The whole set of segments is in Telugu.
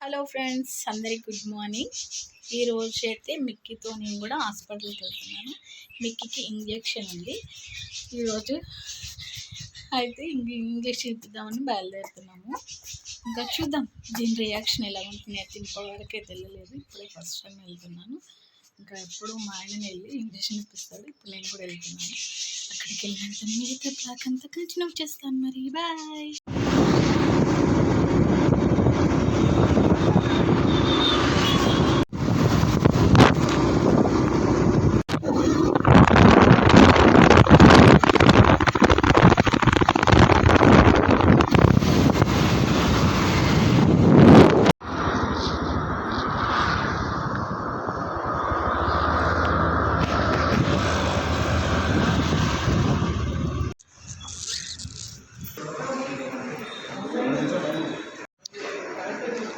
హలో ఫ్రెండ్స్ అందరికి గుడ్ మార్నింగ్. ఈ రోజు అయితే మిక్కీతో నేను కూడా హాస్పిటల్కి వెళ్తున్నాను. మిక్కీకి ఇంజెక్షన్ ఉంది. ఈరోజు అయితే ఇంక ఇంజెక్షన్ ఇప్పిద్దామని బయలుదేరుతున్నాము. ఇంకా చూద్దాం దీని రియాక్షన్ ఎలా ఉంటుంది అయితే ఇప్పటివరకే తెలియలేదు. ఇప్పుడే ఫస్ట్ టైం వెళ్తున్నాను. ఇంకా ఎప్పుడు మా ఆయన వెళ్ళి ఇంజక్షన్ ఇప్పిస్తాడు. ఇప్పుడు నేను కూడా వెళ్తున్నాను. అక్కడికి వెళ్ళినంత మిగతా బ్లాక్ అంతా కంటిన్యూ చేస్తాను మరి. బాయ్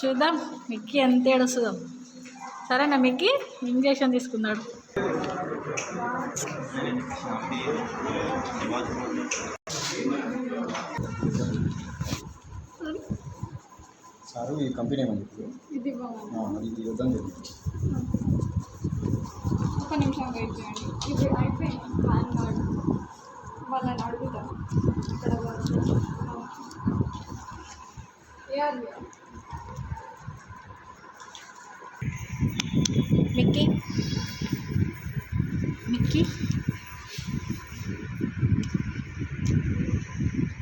చూద్దాం మిక్కీ ఎంత ఏడుస్తుందో. సరేనా మిక్కీ? ఇంజెక్షన్ తీసుకున్నాడు. సారు ఈ కంపెనీ ఇది ఆ, మరి ఇది వద్దని చెప్పి. ఒక నిమిషం వెయిట్ చేయండి. ఇప్పుడు అయిపోయింది. PAN card. వాళ్ళని అడుగుతాను ఇక్కడ వాళ్ళు ఏఆర్బి మిక్కీ మిక్కీ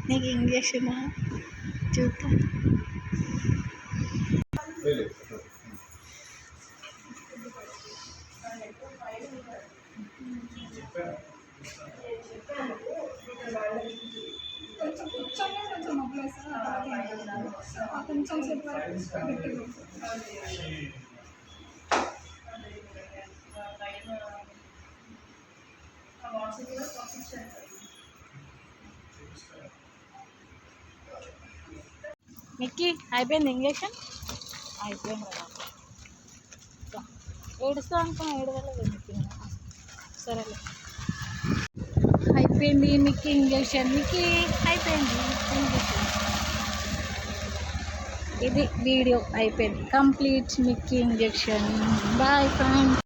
నీకు ఇంజక్షన్ చూద్దాం లేదు కొంచెం కూర్చొని కొంచెం ఆ కొంచెం సేపు వరకు గట్టిగా మిక్కీ అయిపోయింది ఇంజక్షన్? అయిపోయింది ఏడుస్తా అనుకున్నా ఏడవలేదు మిక్కీ సరేలే. అయిపోయింది మిక్కీ ఇంజక్షన్. మిక్కీ అయిపోయింది ఇంజక్షన్. ఇది వీడియో అయిపోయింది. Complete Mickey injection. Bye friends.